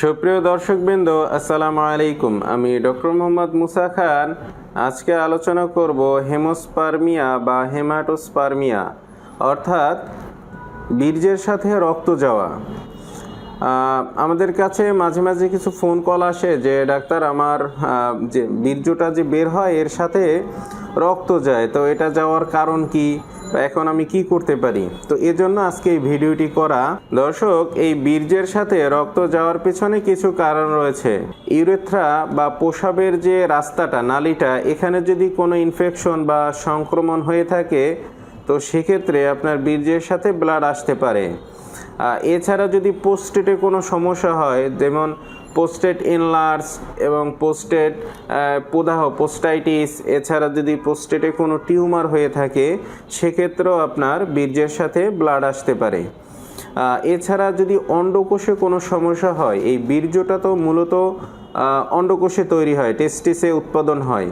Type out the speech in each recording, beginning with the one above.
সুপ্রিয় দর্শকবৃন্দ, আসসালামু আলাইকুম। আমি ডক্টর মোহাম্মদ মুসা খান। আজকে আলোচনা করব হেমোস্পার্মিয়া বা হেমাটোস্পার্মিয়া, অর্থাৎ বীর্যের সাথে রক্ত যাওয়া। আমাদের কাছে মাঝে মাঝে কিছু ফোন কল আসে যে, ডাক্তার, আমার যে বীর্যটা যে বের হয়, এর সাথে রক্ত যায়, তো এটা যাওয়ার কারণ কি? এখন আমি কি করতে পারি? তো এজন্য আজকে এই ভিডিওটি করা। দর্শক, এই বীর্যের সাথে রক্ত যাওয়ার পেছনে কিছু কারণ রয়েছে। ইউরেথ্রা বা প্রসাবের যে রাস্তাটা, নালিটা, এখানে যদি কোনো ইনফেকশন বা সংক্রমণ হয়ে থাকে, তো সেক্ষেত্রে আপনার বীর্যের সাথে ব্লাড আসতে পারে। এছাড়া যদি পোস্টেটে কোনো সমস্যা হয়, যেমন পোস্টেট ইনলার্স এবং পোস্টেট প্রদাহ পোস্টাইটিস এছাড়া যদি পোস্টেটে কোনো টিউমার হয়ে থাকে, সেক্ষেত্রেও আপনার বীর্যের সাথে ব্লাড আসতে পারে। এছাড়া যদি অন্ডকোষে কোনো সমস্যা হয়, এই বীর্যটা তো মূলত অন্ডকোষে তৈরি হয় টেস্টিসে উৎপাদন হয়।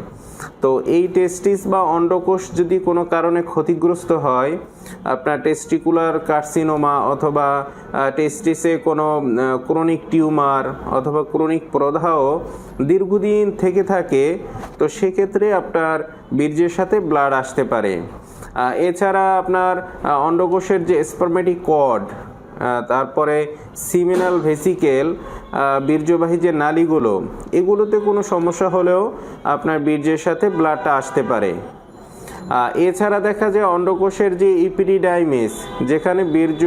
তো এই টেস্টিস বা অন্ডকোষ যদি কোনো কারণে ক্ষতিগ্রস্ত হয়, আপনার টেস্টিকুলার কার্সিনোমা অথবা টেস্টিসে কোনো ক্রনিক টিউমার অথবা ক্রনিক প্রদাহ দীর্ঘদিন থেকে থাকে, তো সেক্ষেত্রে আপনার বীর্যের সাথে ব্লাড আসতে পারে। এছাড়া আপনার অন্ডকোষের যে স্পার্মেটিক কর্ড তারপরে সিমিনাল ভেসিকেল বীর্যবাহী যে নালীগুলো, এগুলোতে কোনো সমস্যা হলেও আপনার বীর্যের সাথে ব্লাডটা আসতে পারে। এছাড়া দেখা যায় অন্ডকোষের যে ইপিডিডাইমিস, যেখানে বীর্য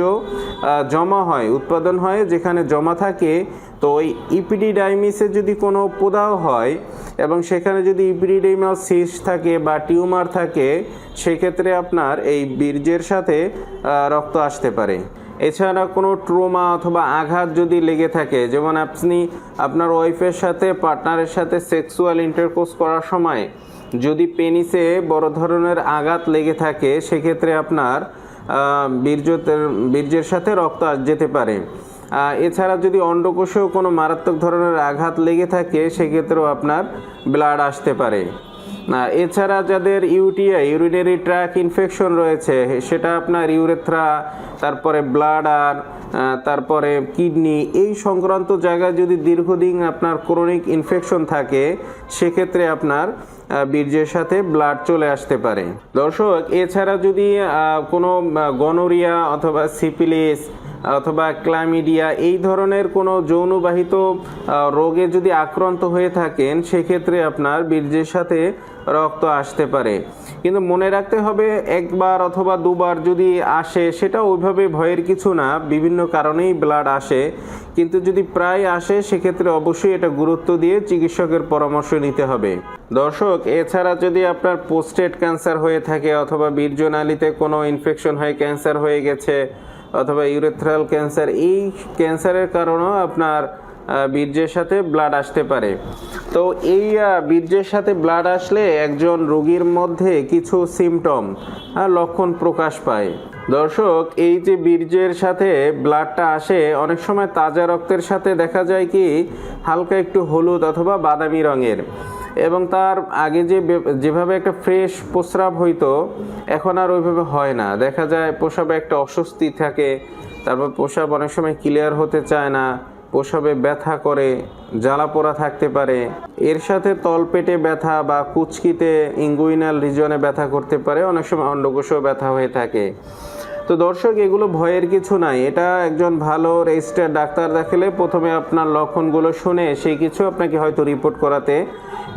জমা হয়, উৎপাদন হয়, যেখানে জমা থাকে, তো ওই ইপিডিডাইমিসে যদি কোনো প্রদাহ হয় এবং সেখানে যদি ইপিডিডাইমাল সিস থাকে বা টিউমার থাকে, সেক্ষেত্রে আপনার এই বীর্যের সাথে রক্ত আসতে পারে। এছাড়া কোনো ট্রোমা অথবা আঘাত যদি লেগে থাকে, যেমন আপনি আপনার ওয়াইফের সাথে, পার্টনারের সাথে সেক্সুয়াল ইন্টারকোর্স করার সময় যদি পেনিসে বড় ধরনের আঘাত লেগে থাকে, সেক্ষেত্রে আপনার বীর্যতের, বীর্যের সাথে রক্ত যেতে পারে। এছাড়া যদি অন্ডকোষেও কোনো মারাত্মক ধরনের আঘাত লেগে থাকে, সেক্ষেত্রেও আপনার ব্লাড আসতে পারে। এছাড়া যাদের ইউটিআই ইউরিনারি ট্র্যাক ইনফেকশন রয়েছে, সেটা আপনার ইউরেথ্রা তারপরে ব্লাডার তারপরে কিডনি এই সংক্রান্ত জায়গায় যদি দীর্ঘদিন আপনার ক্রনিক ইনফেকশন থাকে, সেক্ষেত্রে আপনার বীর্যের সাথে ব্লাড চলে আসতে পারে। দর্শক, এছাড়া যদি কোনো গনোরিয়া অথবা সিপিলিস অথবা ক্লামিডিয়া এই ধরনের কোনো যৌনবাহিত রোগে যদি আক্রান্ত হয়ে থাকেন, সেক্ষেত্রে আপনার বীর্যের সাথে রক্ত আসতে পারে। কিন্তু মনে রাখতে হবে, একবার অথবা দুবার যদি আসে, সেটা ওইভাবে ভয়ের কিছু না, বিভিন্ন কারণেই ব্লাড আসে। কিন্তু যদি প্রায় আসে, সেক্ষেত্রে অবশ্যই এটা গুরুত্ব দিয়ে চিকিৎসকের পরামর্শ নিতে হবে। দর্শক, এছাড়া যদি আপনার পোস্টেট ক্যান্সার হয়ে থাকে, অথবা বীর্যনালীতে কোনো ইনফেকশন হয়ে ক্যান্সার হয়ে গেছে অথবা ইউরেথ্রাল ক্যান্সার এই ক্যান্সারের কারণেও আপনার বীর্যের সাথে ব্লাড আসতে পারে। তো এই বীর্যের সাথে ব্লাড আসলে একজন রোগীর মধ্যে কিছু সিমটম লক্ষণ প্রকাশ পায়। দর্শক, এই যে বীর্যের সাথে ব্লাডটা আসে, অনেক সময় তাজা রক্তের সাথে দেখা যায় কি, হালকা একটু হলুদ অথবা বাদামি রঙের। এবং তার আগে যে যেভাবে একটা ফ্রেশ প্রস্রাব হইতো, এখন আর ওইভাবে হয় না। দেখা যায় প্রসাবে একটা অস্বস্তি থাকে, তারপর প্রসাব অনেক সময় ক্লিয়ার হতে চায় না প্রসাবে ব্যথা করে, জ্বালা পোড়া থাকতে পারে। এর সাথে তলপেটে ব্যথা বা কুচকিতে ইঙ্গুইনাল রিজনে ব্যথা করতে পারে, অনেক সময় অন্ডকোষেও ব্যথা হয়ে থাকে। তো দর্শক, এগুলো ভয়ের কিছু নাই। এটা একজন ভালো রেজিস্টার ডাক্তার দেখালে প্রথমে আপনার লক্ষণগুলো শুনে সেই কিছু আপনাকে হয়তো রিপোর্ট করাতে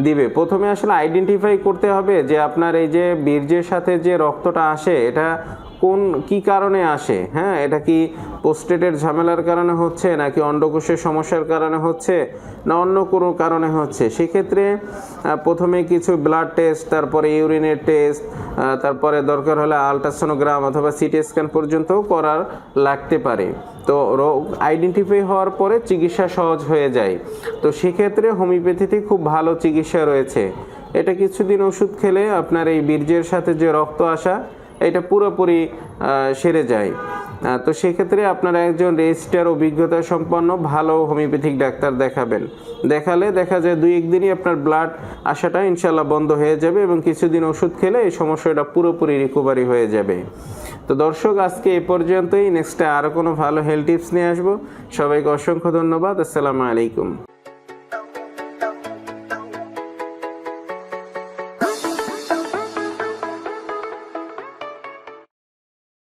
দিবে। প্রথমে আসলে আইডেন্টিফাই করতে হবে যে আপনার এই যে বীর্যের সাথে যে রক্তটা আসে, এটা কোন, কি কারণে আসে? হ্যাঁ এটা কি পোস্টেটের ঝামেলার কারণে হচ্ছে, নাকি অন্ডকোষের সমস্যার কারণে হচ্ছে, না অন্য কোনো কারণে হচ্ছে? সেক্ষেত্রে প্রথমে কিছু ব্লাড টেস্ট তারপরে ইউরিনের টেস্ট তারপরে দরকার হলে আলট্রাসোনোগ্রাম অথবা সিটি স্ক্যান পর্যন্ত করার লাগতে পারে। তো রোগ আইডেন্টিফাই হওয়ার পরে চিকিৎসা সহজ হয়ে যায়। তো সেক্ষেত্রে হোমিওপ্যাথিতে খুব ভালো চিকিৎসা রয়েছে। এটা কিছুদিন ওষুধ খেলে আপনার এই বীর্যের সাথে যে রক্ত আসা এটা পুরোপুরি সেরে যায়। তো সেক্ষেত্রে আপনারা একজন রেজিস্টার অভিজ্ঞতা সম্পন্ন, ভালো হোমিওপ্যাথিক ডাক্তার দেখাবেন। দেখালে দেখা যায় দুই একদিনই আপনার ব্লাড আসাটা ইনশাল্লাহ বন্ধ হয়ে যাবে এবং কিছুদিন ওষুধ খেলে এই সমস্যাটা পুরোপুরি রিকভারি হয়ে যাবে। তো দর্শক, আজকে এ পর্যন্তই। নেক্সটে আরও কোনো ভালো হেলথ টিপস নিয়ে আসব। সবাইকে অসংখ্য ধন্যবাদ। আসসালামু আলাইকুম।